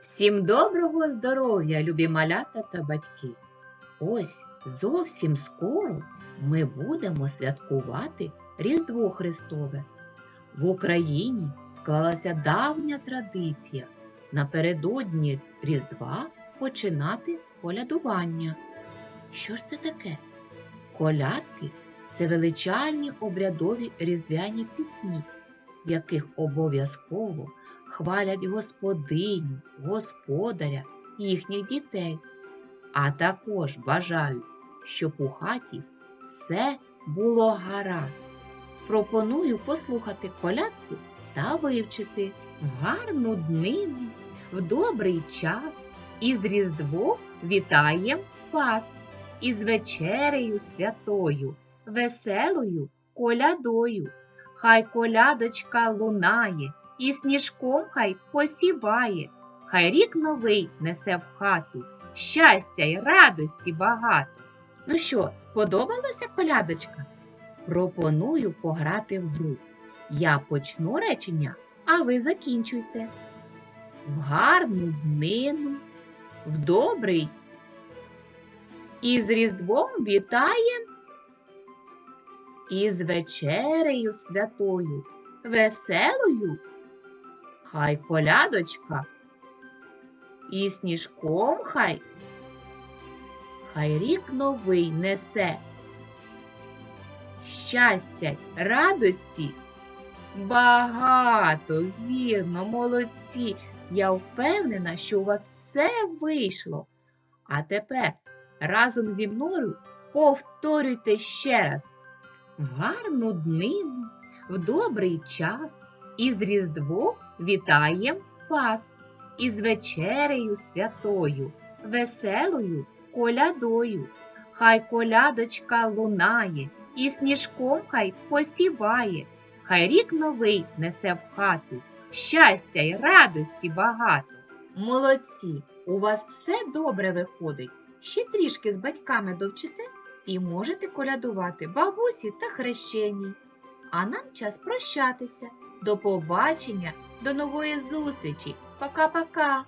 Всім доброго здоров'я, любі малята та батьки. Ось зовсім скоро ми будемо святкувати Різдво Христове. В Україні склалася давня традиція напередодні Різдва починати колядування. Що ж це таке? Колядки це величальні обрядові різдвяні пісні, в яких обов'язково хвалять господиню, господаря, їхніх дітей, а також бажають, щоб у хаті все було гаразд. Пропоную послухати колядку та вивчити гарну днину, в добрий час із Різдвом вітаєм вас із вечерею святою, веселою колядою. Хай колядочка лунає, і сніжком хай посіває, хай рік новий несе в хату, щастя й радості багато. Ну що, сподобалася колядочка? Пропоную пограти в гру. Я почну речення, а ви закінчуйте. В гарну днину, в добрий. І з Різдвом вітає. І з вечерею святою, веселою. Хай колядочка. І сніжком хай. Хай рік новий несе. Щастя, радості. Багато, вірно, молодці. Я впевнена, що у вас все вийшло. А тепер разом зі мною повторюйте ще раз. В гарну днину, в добрий час, із Різдвом вітаєм вас, із вечерею святою, веселою колядою. Хай колядочка лунає, і сніжком хай посіває, хай рік новий несе в хату, щастя й радості багато. Молодці, у вас все добре виходить. Ще трішки з батьками довчите і можете колядувати бабусі та хрещеній. А нам час прощатися. До побачення, до нової зустрічі. Пока-пока.